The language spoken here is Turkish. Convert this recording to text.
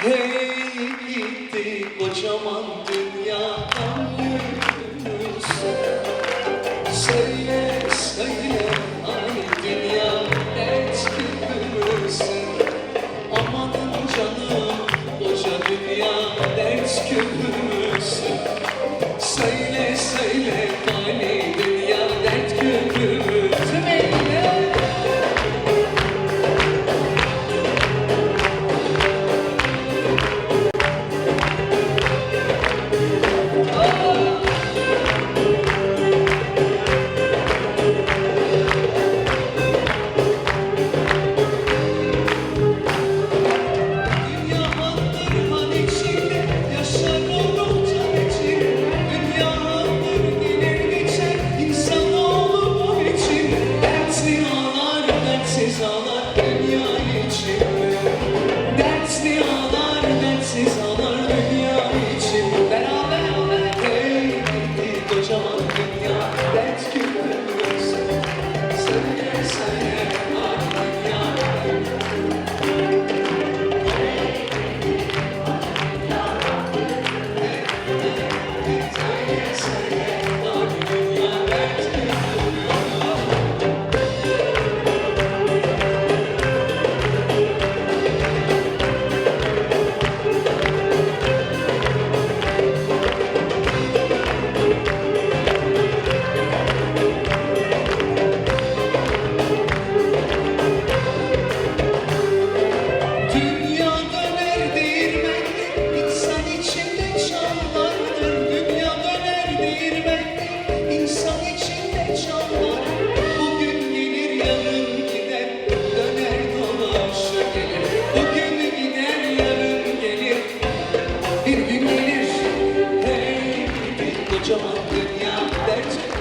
Hey gitti kocaman dünyadan yürümüşsün Söyle söyle ay dünya eski gülürsün Amanın canım koca dünya ders gülürsün That's.